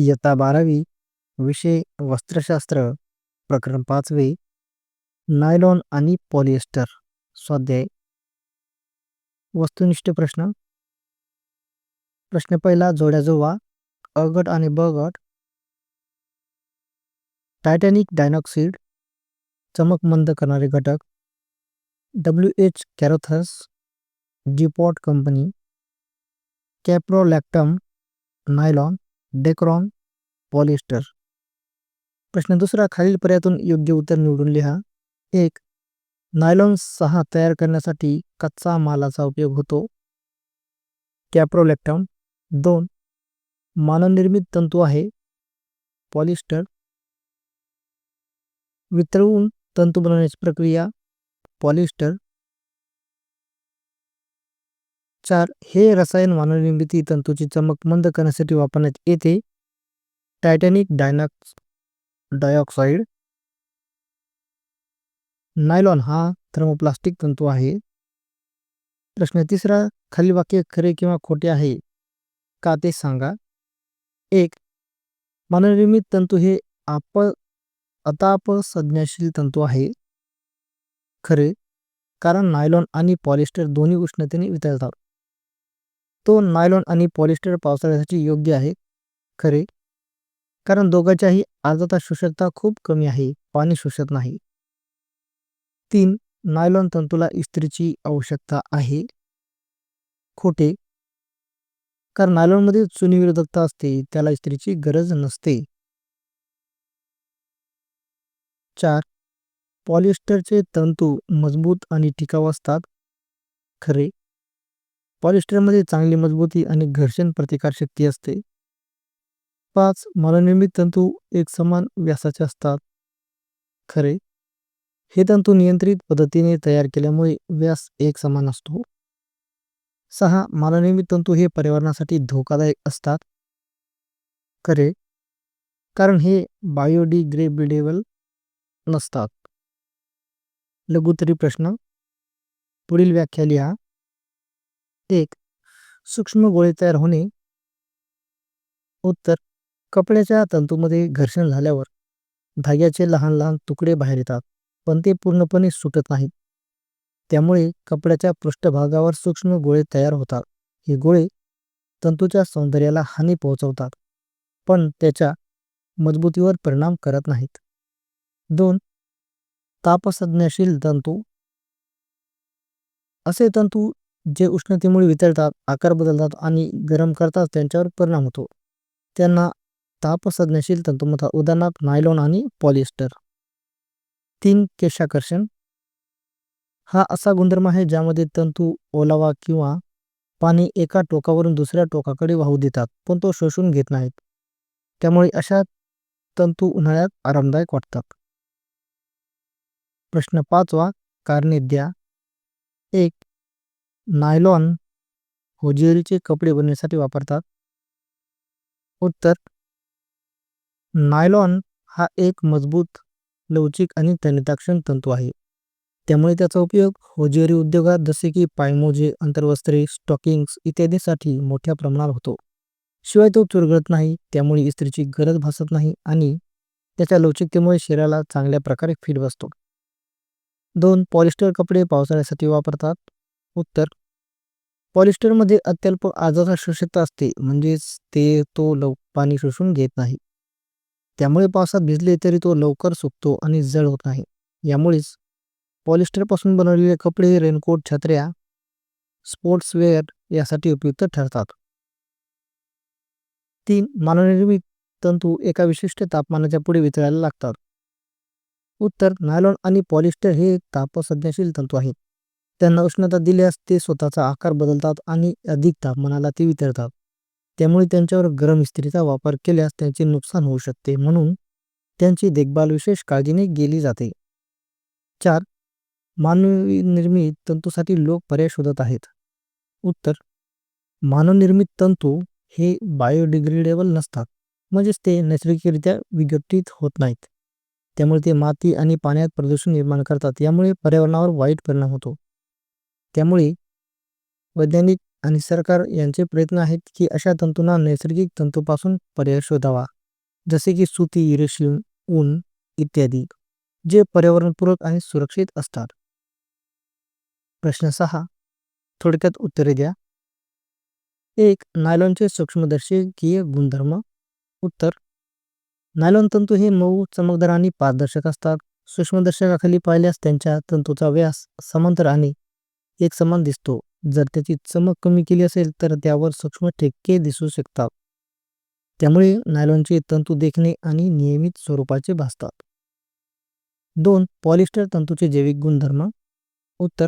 इयत्ता बारावी विषय वस्त्रशास्त्र प्रकरण पाचवे नायलॉन आणि पॉलिएस्टर स्वाध्याय. वस्तुनिष्ठ प्रश्न. प्रश्न पहिला जोड्या जोवा अ गट आणि ब गट टायटॅनिक डायनॉक्सिड चमक मंद करणारे घटक. W H Carothers DuPont company. Caprolactam nylon. Dacron polyester प्रश्न दुसरा खालील पर्यायातून योग्य उत्तर निवडून लिहा. एक नायलॉन सहा तयार करण्यासाठी कच्चा मालाचा उपयोग होतो. कॅप्रोलॅक्टम. दोन मानवनिर्मित तंतू आहे. पॉलिस्टर वितळवून तंतू बनवण्याची प्रक्रिया. पॉलिस्टर चार हे रसायन मानवनिर्मिती तंतूची चमक मंद करण्यासाठी वापरण्यात येते. टायटॅनिक डायनॉक्स डायऑक्साईड नायलॉन हा थर्मोप्लास्टिक तंतू आहे. प्रश्न तिसरा खाली वाक्य खरे किंवा खोटे आहे का ते सांगा. एक मानवनिर्मित तंतू हे आप अताप संज्ञाशील तंतू आहे. खरे कारण नायलॉन आणि पॉलिस्टर दोन्ही उष्णतेने वितळतात. तो नायलॉन आणि पॉलिस्टर पावसाळ्यासाठी योग्य आहे. खरे. कारण दोघांच्याही आर्द्रता शोषकता खूप कमी आहे. पाणी शोषत नाही. तीन. नायलॉन तंतूला इस्त्रीची आवश्यकता आहे. खोटे. कारण नायलॉनमध्ये चुनीविरोधकता असते. त्याला इस्त्रीची गरज नसते. चार. पॉलिस्टरचे तंतू मजबूत आणि टिकाऊ असतात. खरे. पॉलिस्टरमध्ये चांगली मजबूती आणि घर्षण प्रतिकारशक्ती असते. पाच मानवनिर्मित तंतू एक समान व्यासाचे असतात. खरे. हे तंतू नियंत्रित पद्धतीने तयार केल्यामुळे व्यास एक समान असतो. सहा मानवनिर्मित तंतू हे पर्यावरणासाठी धोकादायक असतात. खरे. कारण हे बायोडिग्रेडेबल नसतात. लघुतरी प्रश्न. पुढील व्याख्या लिहा. एक सूक्ष्म गोळे तयार होणे. उत्तर कपड्याच्या तंतूमध्ये घर्षण झाल्यावर धाग्याचे लहान लहान तुकडे बाहेर येतात पण ते पूर्णपणे सुटत नाहीत. त्यामुळे कपड्याच्या पृष्ठभागावर सूक्ष्म गोळे तयार होतात. हे गोळे तंतूच्या सौंदर्याला हानी पोहोचवतात पण त्याच्या मजबूतीवर परिणाम करत नाहीत. दोन तापसंज्ञाशील तंतू. असे तंतू जे उष्णतेमुळे वितळतात आकार बदलतात आणि गरम करतात त्यांच्यावर परिणाम होतो. त्यांना तापसंज्ञाशील तंतू म्हणतात उदाहरणार्थ नायलॉन आणि पॉलिएस्टर. तीन केशाकर्षण. हा असा गुणधर्म आहे ज्यामध्ये तंतू ओलावा किंवा पाणी एका टोकावरून दुसऱ्या टोकाकडे वाहू देतात पण तो शोषून घेत नाहीत. त्यामुळे अशा तंतू उन्हाळ्यात आरामदायक वाटतात. प्रश्न पाचवा कारणे द्या. एक नायलॉन होजियरीचे कपडे बनवण्यासाठी वापरतात. उत्तर नायलॉन हा एक मजबूत लवचिक आणि तनिताक्षण तंतू आहे. त्यामुळे त्याचा उपयोग होजियरी उद्योगात जसे की पायमोजे अंतर्वस्त्रे स्टॉकिंग्स इत्यादीसाठी मोठ्या प्रमाणावर होतो. शिवाय तो चुरगळत नाही त्यामुळे इस्त्रीची गरज भासत नाही आणि त्याच्या लवचिकतेमुळे शरीराला चांगल्या प्रकारे फिट बसतो. दोन पॉलिस्टर कपडे पावसाळ्यासाठी वापरतात. उत्तर. पॉलिस्टरमध्ये अत्यल्प आजाचा शोषकता असते म्हणजेच ते तो लव पाणी शोषून घेत नाही. त्यामुळे पावसात भिजले तरी तो लवकर सुकतो आणि जड होत नाही. यामुळेच पॉलिस्टरपासून बनवलेले कपडे रेनकोट छत्र्या स्पोर्ट्सवेअर यासाठी उपयुक्त ठरतात. तीन मानवनिर्मित तंतू एका विशिष्ट तापमानाच्या पुढे वितळायला लागतात. उत्तर नायलॉन आणि पॉलिस्टर हे तापसंज्ञाशील तंतू आहेत. त्यांना उष्णता दिल्यास ते स्वतःचा आकार बदलतात आणि अधिक तापमानाला ते वितळतात त्यामुळे त्यांच्यावर गरम इस्त्रीचा वापर केल्यास त्यांचे नुकसान होऊ शकते म्हणून त्यांची देखभाल विशेष काळजीने केली जाते. चार मानवनिर्मित तंतूसाठी लोक पर्याय शोधत आहेत. उत्तर मानवनिर्मित तंतू हे बायोडिग्रेडेबल नसतात म्हणजेच ते नैसर्गिकरित्या विघटित होत नाहीत. त्यामुळे ते माती आणि पाण्यात प्रदूषण निर्माण करतात यामुळे पर्यावरणावर वाईट परिणाम होतो. त्यामुळे वैज्ञानिक आणि सरकार यांचे प्रयत्न आहेत की अशा तंतूंना नैसर्गिक तंतूपासून पर्याय शोधावा. जसे की सुती रेशीम ऊन इत्यादी जे पर्यावरणपूरक आणि सुरक्षित असतात. प्रश्न सहा. थोडक्यात उत्तरे द्या. एक नायलॉनचे सूक्ष्मदर्शकीय गुणधर्म. उत्तर नायलॉन तंतू हे मऊ चमकदार आणि पारदर्शक असतात. सूक्ष्मदर्शकाखाली पाहिल्यास त्यांच्या तंतूचा व्यास समांतर आणि एक समान दिसतो. जर त्याची चमक कमी केली असेल तर त्यावर सूक्ष्म ठेके दिसू शकतात. त्यामुळे नायलॉनचे तंतू देखणे आणि नियमित स्वरूपाचे भासतात. दोन पॉलिस्टर तंतूचे जैविक गुणधर्म. उत्तर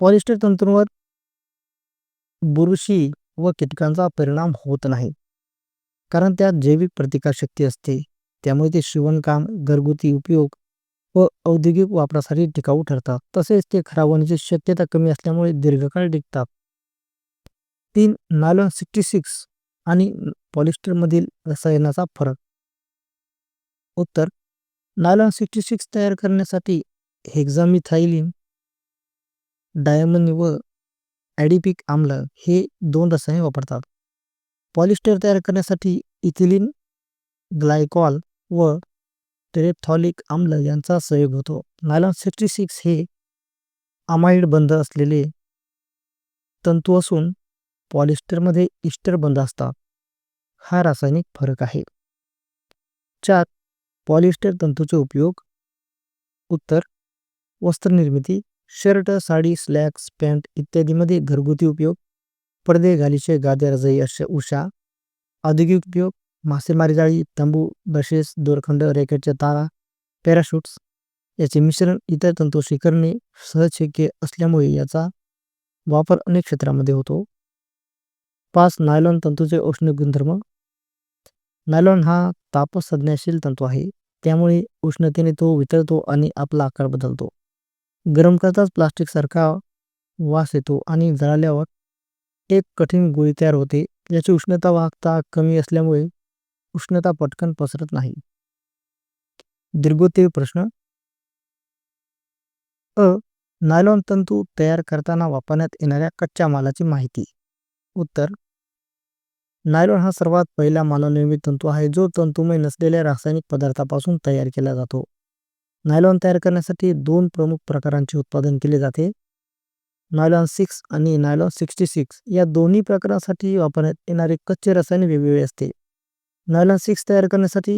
पॉलिस्टर तंतूंवर बुरशी व कीटकांचा परिणाम होत नाही कारण त्यात जैविक प्रतिकारशक्ती असते. त्यामुळे ते शिवणकाम घरगुती उपयोग व औद्योगिक वापरासाठी टिकाऊ ठरतात. तसेच ते खराब होण्याची शक्यता कमी असल्यामुळे दीर्घकाळ टिकतात. तीन नायलॉन सिक्स्टी सिक्स आणि पॉलिस्टरमधील रसायनाचा फरक. उत्तर नायलॉन सिक्स्टी सिक्स तयार करण्यासाठी हेक्झामिथायलिन डायमंड व ॲडिपिक आम्ल हे दोन रसायने वापरतात. पॉलिस्टर तयार करण्यासाठी इथिलीन ग्लायकॉल व टेरेप्थॉलिक आम्ल यांचा सहयोग होतो. नायलॉन सिक्स्टी सिक्स हे अमाईड बंद असलेले तंतू असून पॉलिस्टरमध्ये इस्टर बंद असतात. हा रासायनिक फरक आहे. चार पॉलिस्टर तंतूचे उपयोग. उत्तर वस्त्रनिर्मिती शर्ट साडी स्लॅक्स पॅन्ट इत्यादीमध्ये घरगुती उपयोग. पडदे गालीचे गाद्या रजई अशा उषा औद्योगिक उपयोग. मासेमारी जाळी तंबू ब्रशेस दोरखंड रॅकेटच्या तारा पॅराशूट्स याचे मिश्रण इतर तंतूशी करणे सहज शक्य असल्यामुळे याचा वापर अनेक क्षेत्रामध्ये होतो. पाच नायलॉन तंतूचे उष्ण गुणधर्म. नायलॉन हा तापसंज्ञाशील तंतू आहे त्यामुळे उष्णतेने तो वितळतो आणि आपला आकार बदलतो. गरम करताच प्लास्टिक सारखा वास येतो आणि जळाल्यावर एक कठीण गोळी तयार होते याची उष्णता वाहकता कमी असल्यामुळे उष्णता पटकन पसरत नाही. दीर्घोत्तरी प्रश्न. अ. नायलॉन तंतू तयार करताना वापरण्यात येणाऱ्या कच्च्या मालाची माहिती. उत्तर. नायलॉन हा सर्वात पहिला मानवनिर्मित तंतू आहे जो तंतुमय नसलेल्या रासायनिक पदार्थापासून तयार केला जातो. नायलॉन तयार करण्यासाठी दोन प्रमुख प्रकारांचे उत्पादन केले जाते. नायलॉन सिक्स आणि नायलॉन सिक्स्टी सिक्स या दोन्ही प्रकारांसाठी वापरण्यात येणारे कच्चे रसायन वेगवेगळे असते. नायलॉन सिक्स तयार करण्यासाठी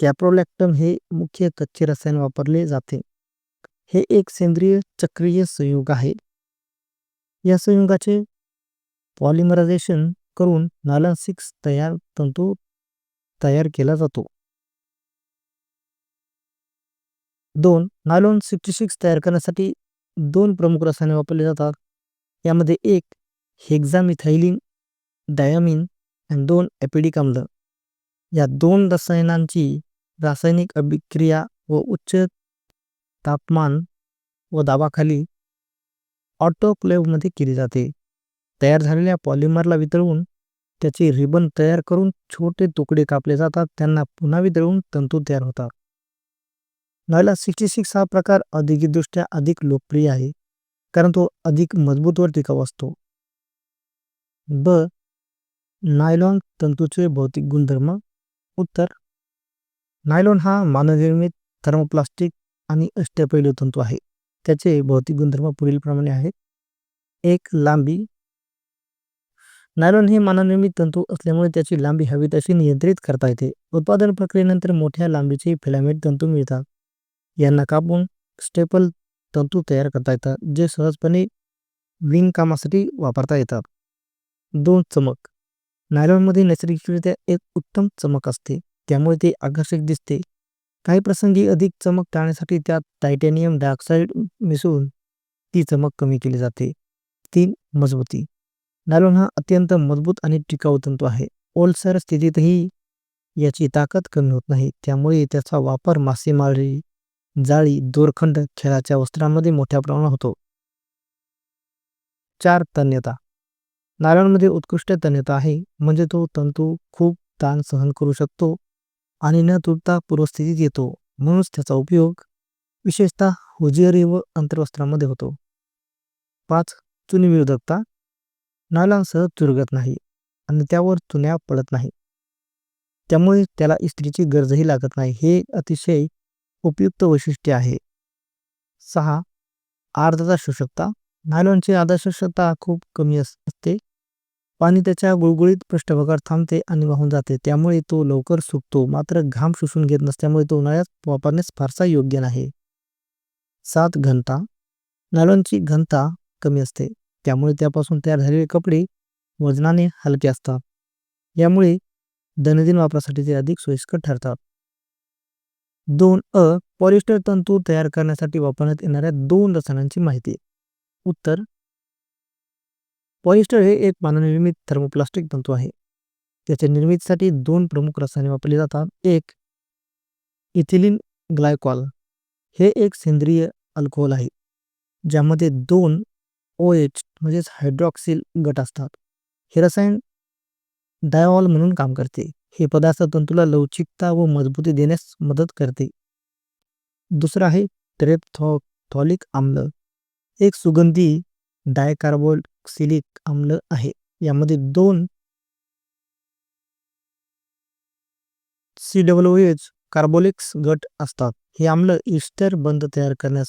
कॅप्रोलॅक्टम हे मुख्य कच्चे रसायन वापरले जाते. हे एक सेंद्रिय चक्रीय संयुग आहे. या संयुगाचे पॉलिमरायझेशन करून नायलॉन सिक्स तयार तंतू तयार केला जातो. दोन नायलॉन सिक्स्टी सिक्स तयार करण्यासाठी दोन प्रमुख रसायने वापरली जातात. यामध्ये एक हेक्झामिथायलिन डायमिन आणि दोन ॲपिडिक आम्ल या दोन रसायनांची रासायनिक अभिक्रिया व उच्च तापमान व दाबाखाली ऑटोक्लेव्हमध्ये केली जाते. तयार झालेल्या पॉलिमरला वितळवून त्याचे रिबन तयार करून छोटे तुकडे कापले जातात. त्यांना पुन्हा वितळवून तंतू तयार होतात. नायलॉन सिक्स्टी सिक्स हा प्रकार औद्योगिकदृष्ट्या अधिक लोकप्रिय आहे कारण तो अधिक मजबूत व टिकाऊ असतो. ब. नायलॉन तंतूचे भौतिक गुणधर्म उत्तर. नायलॉन हा मानवनिर्मित थर्मोप्लास्टिक आणि अष्टपैलू तंतू आहे. त्याचे भौतिक गुणधर्म पुढीलप्रमाणे आहेत. एक लांबी. नायलॉन हे मानवनिर्मित तंतू असल्यामुळे त्याची लांबी हवी तशी नियंत्रित करता येते. उत्पादन प्रक्रियेनंतर मोठ्या लांबीचे फिलामेंट तंतू मिळतात. यांना कापून स्टेपल तंतू तयार करता येतात जे सहजपणे विणकामासाठी वापरता येतात. दोन चमक. नायलॉनमध्ये नैसर्गिकरित्या एक उत्तम चमक असते. त्यामुळे ते आकर्षक दिसते. काही प्रसंगी अधिक चमक टाळण्यासाठी त्यात टायटॅनियम डायऑक्साईड मिसळून ती चमक कमी केली जाते. तीन मजबूती. नायलॉन हा अत्यंत मजबूत आणि टिकाऊ तंतू आहे. ओलसर स्थितीतही याची ताकद कमी होत नाही. त्यामुळे त्याचा वापर मासेमारी जाळी दोरखंड खेळाच्या वस्त्रांमध्ये मोठ्या प्रमाणात होतो. चार तन्यता. नायलॉनमध्ये उत्कृष्ट तन्यता आहे म्हणजे तो तंतू खूप ताण सहन करू शकतो आणि न तुटता पूर्वस्थितीत येतो म्हणूनच त्याचा उपयोग विशेषतः हुजिअरी व अंतर्वस्त्रामध्ये होतो. पाच चुनी विरोधकता नायलॉन सहज चुरगत नाही आणि त्यावर चुन्या पडत नाही. त्यामुळे त्याला इस्त्रीची गरजही लागत नाही हे अतिशय उपयुक्त वैशिष्ट्य आहे. सहा आर्द्रता शोषकता. नायलॉनची आर्द्रता शोषकता खूप कमी असते. पाणी त्याच्या गुळगुळीत पृष्ठभागावर थांबते आणि वाहून जाते. त्यामुळे तो लवकर सुकतो मात्र घाम शोषून घेत नसल्यामुळे तो उन्हाळ्यात वापरण्यास फारसा योग्य नाही. सात घनता नायलॉनची घनता कमी असते. त्यामुळे त्यापासून तयार झालेले कपडे वजनाने हलके असतात. यामुळे दैनंदिन वापरासाठी ते अधिक सोयीस्कर ठरतात. दोन अ. पॉलिस्टर तंतू तयार करण्यासाठी वापरण्यात येणाऱ्या दोन रसायनांची माहिती. उत्तर. पॉलिस्टर हे एक मानवनिर्मित थर्मोप्लास्टिक तंतू आहे. त्याच्या निर्मितीसाठी दोन प्रमुख रसायने वापरली जातात. एक इथिलिन ग्लायकॉल. हे एक सेंद्रिय अल्कोहोल आहे ज्यामध्ये दोन ओ एच म्हणजेच हायड्रॉक्सिल गट असतात. हे रसायन डायऑल म्हणून काम करते. हे पदार्थ तंतूला लवचिकता व मजबूती देण्यास मदत करते. दुसरं आहे ट्रेपथॉलिक आम्ल. एक सुगंधी ऑक्सिलिक आम्ल आहे. यामध्ये दोन सी डब्ल्यू एच कार्बोलिक्स गट असतात. हे आम्ल इस्टर बंद तयार करण्यास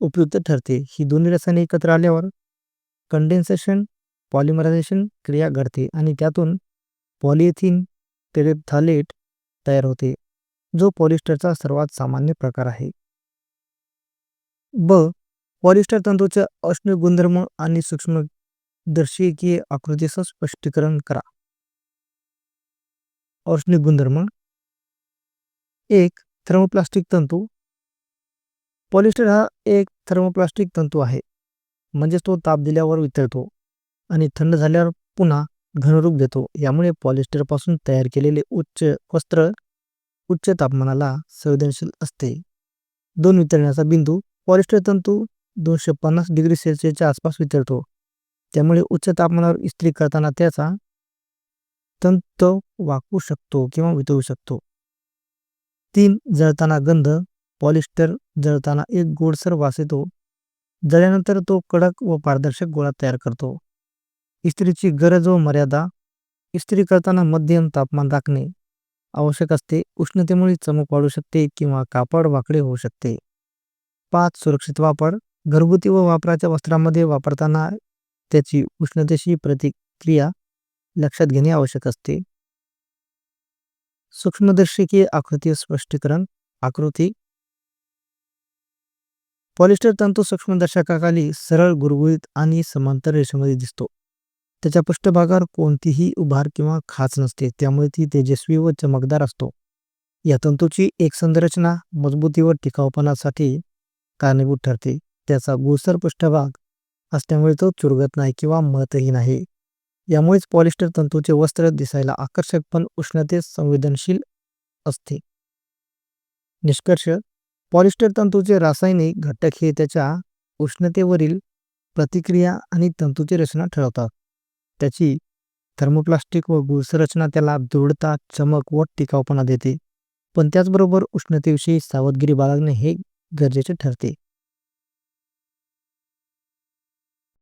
उपयुक्त ठरते. ही दोन्ही रसायने एकत्र आल्यावर कंडेन्सेशन पॉलिमरायझेशन क्रिया घडते आणि त्यातून पॉलिएथिन टेरेप्थालेट तयार होते जो पॉलिस्टरचा सर्वात सामान्य प्रकार आहे. ब पॉलिस्टर तंतूचे औष्णिक गुणधर्म आणि सूक्ष्मदर्शकीय आकृतीसह स्पष्टीकरण करा. औष्णिक गुणधर्म. एक थर्मोप्लास्टिक तंतू. पॉलिस्टर हा एक थर्मोप्लास्टिक तंतू आहे. म्हणजेच तो ताप दिल्यावर वितळतो आणि थंड झाल्यावर पुन्हा घनरूप देतो. यामुळे पॉलिस्टरपासून तयार केलेले उच्च वस्त्र उच्च तापमानाला संवेदनशील असते. दोन वितरण्याचा बिंदू. पॉलिस्टर तंतू दोनशे पन्नास डिग्री सेल्सिअसच्या आसपास वितळतो. त्यामुळे उच्च तापमानावर इस्त्री करताना त्याचा तंत वाकू शकतो किंवा वितळू शकतो. तीन जळताना गंध. पॉलिस्टर जळताना एक गोडसर वास येतो. जळल्यानंतर तो कडक व पारदर्शक गोळा तयार करतो. इस्त्रीची गरज व मर्यादा. इस्त्री करताना मध्यम तापमान राखणे आवश्यक असते. उष्णतेमुळे चमक वाढू शकते किंवा कापड वाकडे होऊ शकते. पाच सुरक्षित वापर. घरगुती व वापराच्या वस्त्रामध्ये वापरताना त्याची उष्णतेशी प्रतिक्रिया लक्षात घेणे आवश्यक असते. सूक्ष्मदर्शकीय आकृती स्पष्टीकरण आकृती. पॉलिस्टर तंतू सूक्ष्मदर्शकाखाली सरळ गुरगुळीत आणि समांतर रेषेमध्ये दिसतो. त्याच्या पृष्ठभागावर कोणतीही उभार किंवा खाच नसते त्यामुळे ती तेजस्वी व चमकदार असतो. या तंतूची एक संरचना मजबूती व टिकाऊपणासाठी कारणीभूत ठरते. त्याचा गुळसर पृष्ठभाग असल्यामुळे तो चुरगत नाही किंवा मतही नाही. यामुळेच पॉलिस्टर तंतूचे वस्त्र दिसायला आकर्षक पण उष्णतेस संवेदनशील असते. निष्कर्ष पॉलिस्टर तंतूचे रासायनिक घटक हे त्याच्या उष्णतेवरील प्रतिक्रिया आणि तंतूची रचना ठरवतात. त्याची थर्मोप्लास्टिक व गुळसर त्याला दृढता चमक व टिकाऊपणा देते. पण त्याचबरोबर उष्णतेविषयी सावधगिरी बाळगणे हे गरजेचे ठरते.